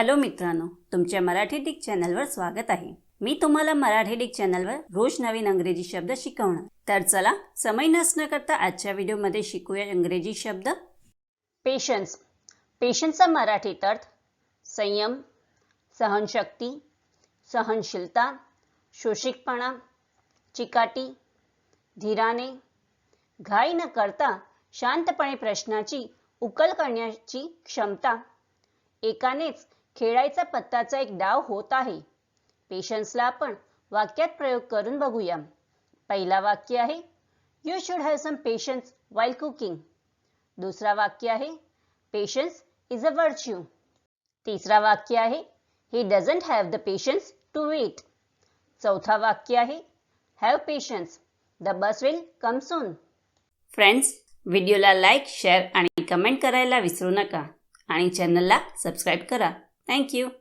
Hello मित्रांनो तुमच्या Marathi Dick चॅनलवर स्वागत आहे. मी तुम्हाला मराठी डिक चॅनलवर रोज नवीन अंग्रेजी शब्द शिकवणार. तर चला समय नसणं करता आजच्या व्हिडिओमध्ये शिकूया इंग्रजी शब्द. पेशन्स पेशन्सचा मराठीत अर्थ संयम सहनशक्ती सहनशीलता शोषिकपणा चिकाटी धीराने घाई न करता शांतपणे प्रश्नाची उकल करण्याची क्षमता एकानेच खेळायचा पत्ताचा एक डाव होत आहे. पेशन्सला आपण वाक्यात प्रयोग करून बघूया. पहिला वाक्य आहे you should have some patience while cooking दुसरा वाक्य आहे पेशन्स इज अ वर्च्यू तिसरा वाक्य आहे he doesn't have the patience to wait चौथा वाक्य आहे have patience the bus will come soon friends व्हिडिओला लाईक शेअर आणि कमेंट करायला विसरू नका. आणि चॅनलला सबस्क्राईब करा. Thank you.